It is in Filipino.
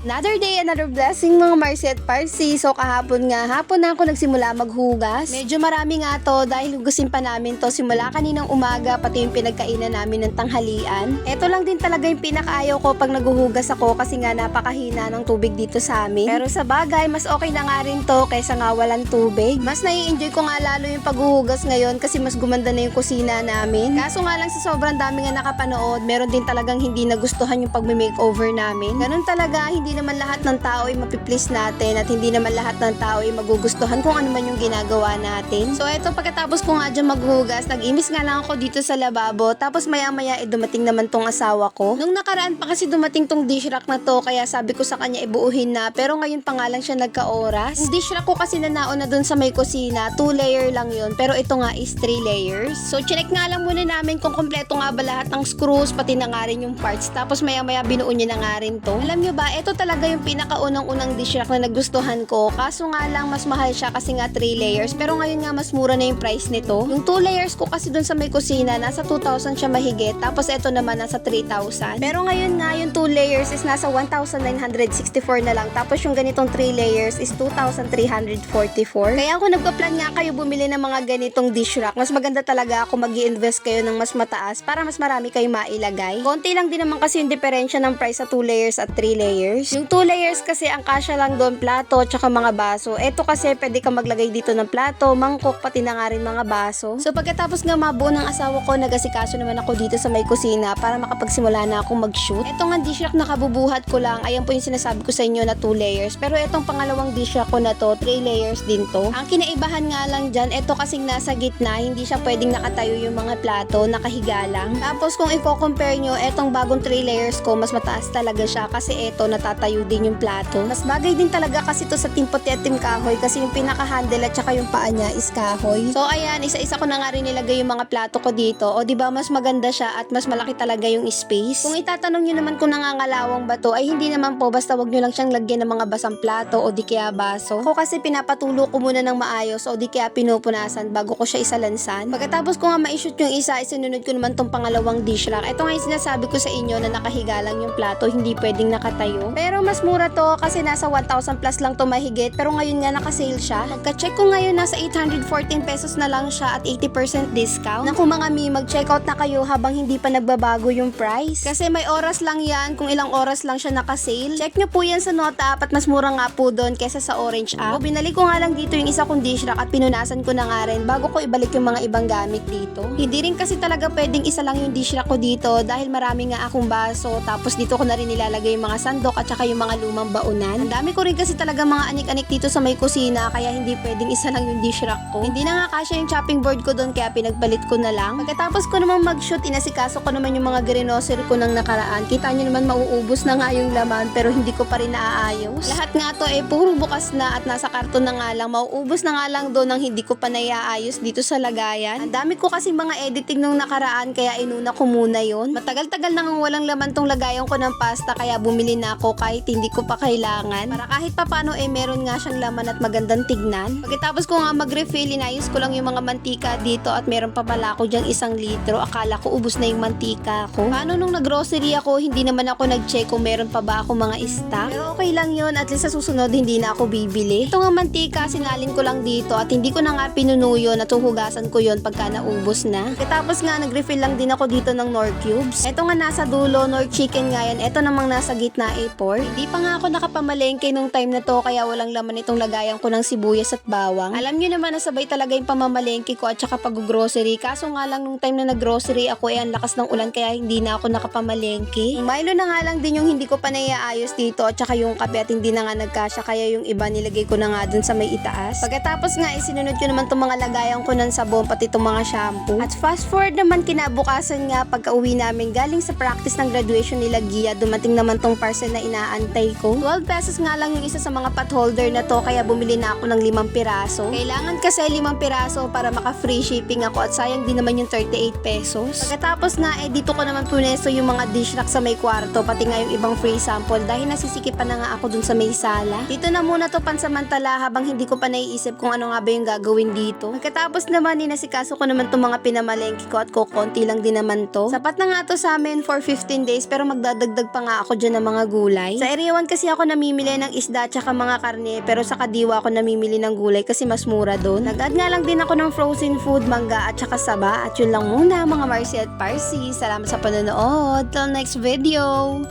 Another day, another blessing mga Marcy at Parsi. So kahapon nga, hapon na ako nagsimula maghugas. Medyo marami nga to dahil hugasin pa namin to simula kaninang umaga pati yung pinagkainan namin ng tanghalian. Ito lang din talaga yung pinakaayaw ko pag naghuhugas ako kasi nga napakahina ng tubig dito sa amin. Pero sa bagay, mas okay na nga rin to kaysa nga walang tubig. Mas nai-enjoy ko nga lalo yung paghuhugas ngayon kasi mas gumanda na yung kusina namin. Kaso nga lang sa sobrang dami nga nakapanood, meron din talagang hindi nagustuhan yung pag-makeover namin. Ganun talaga, hindi naman lahat ng tao ay mapiplease natin at hindi naman lahat ng tao ay magugustuhan kung ano man yung ginagawa natin. So eto pagkatapos ko nga dyan maghugas, nag-imis nga lang ako dito sa lababo tapos maya maya eh dumating naman tong asawa ko. Nung nakaraan pa kasi dumating tong dish rack na to kaya sabi ko sa kanya ibuuhin na pero ngayon pa nga lang siya nagka-oras. Yung dish rack ko kasi nanaon na dun sa may kusina, 2 layer lang yun pero ito nga is 3 layers. So chinek nga lang muna namin kung kompleto nga ba lahat ng screws pati na nga rin yung parts tapos maya maya binuo niya na nga rin to. Alam nyo ba, ito talaga yung pinakaunang-unang dish rack na nagustuhan ko. Kaso nga lang mas mahal siya kasi nga 3 layers. Pero ngayon nga mas mura na yung price nito. Yung 2 layers ko kasi dun sa may kusina, nasa 2,000 siya mahigit. Tapos ito naman nasa 3,000. Pero ngayon nga yung 2 layers is nasa 1,964 na lang. Tapos yung ganitong 3 layers is 2,344. Kaya ako nagpa-plan nga kayo bumili ng mga ganitong dish rack. Mas maganda talaga ako mag invest kayo ng mas mataas para mas marami kayo mailagay. Konti lang din naman kasi yung diferensya ng price sa 2 layers at 3 layers. Yung 2 layers kasi ang kasya lang doon plato tsaka mga baso. Ito kasi pwede ka maglagay dito ng plato, mangkok, pati na nga rin mga baso. So pagkatapos nga mabuo ng asawa ko, nagasikaso naman ako dito sa may kusina para makapagsimula na akong mag-shoot. Ito nga dish rack na kabubuhat ko lang, ayan po yung sinasabi ko sa inyo na 2 layers. Pero itong pangalawang dish rack ko na to, 3 layers din to. Ang kinaibahan nga lang dyan, ito kasing nasa gitna, hindi siya pwedeng nakatayo yung mga plato, nakahiga lang. Tapos kung i-compare nyo, etong bagong 3 layers ko, mas mataas talaga siya kasi ito natatayo din yung plato. Mas bagay din talaga kasi to sa timpote at tim kahoy kasi yung pinaka-handle at saka yung paa niya is kahoy. So ayan, isa-isa ko na nga rin nilagay yung mga plato ko dito. O di ba mas maganda siya at mas malaki talaga yung space. Kung itatanong nyo naman kung nangangalawang ba to, ay hindi naman po basta wag nyo lang siyang lagyan ng mga basang plato o di kaya baso. Ako kasi pinapatulo ko muna ng maayos o di kaya pinupunasan bago ko siya isalansan. Pagkatapos ko nga ma-shoot yung isa, isinunod ko naman tong pangalawang dish rack. Ito nga yung sinasabi ko sa inyo na nakahiga lang yung plato, hindi pwedeng nakatayo. Pero mas mura to kasi nasa 1,000 plus lang to mahigit. Pero ngayon nga naka-sale siya. Pagka-check ko ngayon, nasa 814 pesos na lang siya at 80% discount. Naku mga mi, mag-check out na kayo habang hindi pa nagbabago yung price. Kasi may oras lang yan, kung ilang oras lang siya naka-sale. Check nyo po yan sa Nota app at mas mura nga po doon kesa sa Orange app. O, binalik ko nga lang dito yung isa kong dish rack at pinunasan ko na nga rin bago ko ibalik yung mga ibang gamit dito. Hindi rin kasi talaga pwedeng isa lang yung dish rack ko dito dahil marami nga akong baso tapos dito ko na rin nilalagay yung mga sandok at saka yung mga lumang baunan. Ang dami ko rin kasi talaga mga anik-anik dito sa may kusina kaya hindi pwedeng isa lang yung dish rack ko. Hindi na nga kasya yung chopping board ko doon kaya pinagpalit ko na lang. Pagkatapos ko naman mag-shoot, inasikaso ko naman yung mga grinosery ko ng nakaraan. Kita nyo naman mauubos na nga yung laman pero hindi ko pa rin naaayos. Lahat nga to eh puro bukas na at nasa karton na nga lang. Mauubos na nga lang doon nang hindi ko pa naiaayos dito sa lagayan. Ang dami ko kasi mga editing nung nakaraan kaya inuna ko muna yon. Matagal-tagal nang walang laman tong lagayan ko ng pasta kaya bumili na ako kahit hindi ko pa kailangan. Para kahit pa paano eh meron nga siyang laman at magandang tignan. Pagkatapos ko nga mag-refill, inayos ko lang yung mga mantika dito at meron pa pala ako dyang isang litro. Akala ko ubos na yung mantika ko. Paano nung nag-grocery ako, hindi naman ako nag-check kung meron pa ba ako mga stock. Pero okay lang yun, at least sa susunod hindi na ako bibili. Ito nga mantika, sinalin ko lang dito at hindi ko na nga pinunuyo na tuhugasan ko yon pagka naubos na. Katapos nga nag-refill lang din ako dito ng Nor Cubes. Ito nga nasa dulo, Nor Chicken nga yan. Ito namang nasa gitna A4. Hindi pa nga ako nakapamalengke nung time na to kaya walang laman itong lagayan ko ng sibuyas at bawang. Alam nyo naman na sabay talaga yung pamamalengke ko at saka pag-grocery. Kaso nga lang nung time na nag-grocery ako eh ang lakas ng ulan kaya hindi na ako nakapamalengke. Milo na nga lang din yung hindi ko pa naiaayos dito at saka yung kape at hindi na nga nagkasya kaya yung iba nilagay ko na nga dun sa may itaas. Pagkatapos nga isinunod ko naman itong mga lagayan ko ng sabon pati itong mga shampoo. At fast forward naman kinabukasan nga pagka uwi namin galing sa practice ng graduation nila Gia dumating naman tong parcel na inaantay ko. 12 pesos nga lang yung isa sa mga pot holder na to kaya bumili na ako ng limang piraso. Kailangan kasi limang piraso para maka free shipping ako at sayang din naman yung 38 pesos. Pagkatapos nga eh dito ko naman punesto yung mga dish rack sa may kwarto pati nga yung ibang free sample dahil nasisikipan na nga ako dun sa may sala. Dito na muna to pansamantala habang hindi ko pa naiisip kung ano nga ba yung gagawin dito. Pagkatapos naman ninasikaso ko naman tong mga pinamalengke ko at kukonti lang din naman to. Sapat na nga to sa amin for 15 days pero magdadagdag pa nga ako dyan ng mga gulay. Gulay. Sa Area 1 kasi ako namimili ng isda at mga karne pero sa Kadiwa ako namimili ng gulay kasi mas mura doon. Nag-add nga lang din ako ng frozen food, mangga at saka saba at yun lang muna mga Marcy at Parsi. Salamat sa panonood. Till next video!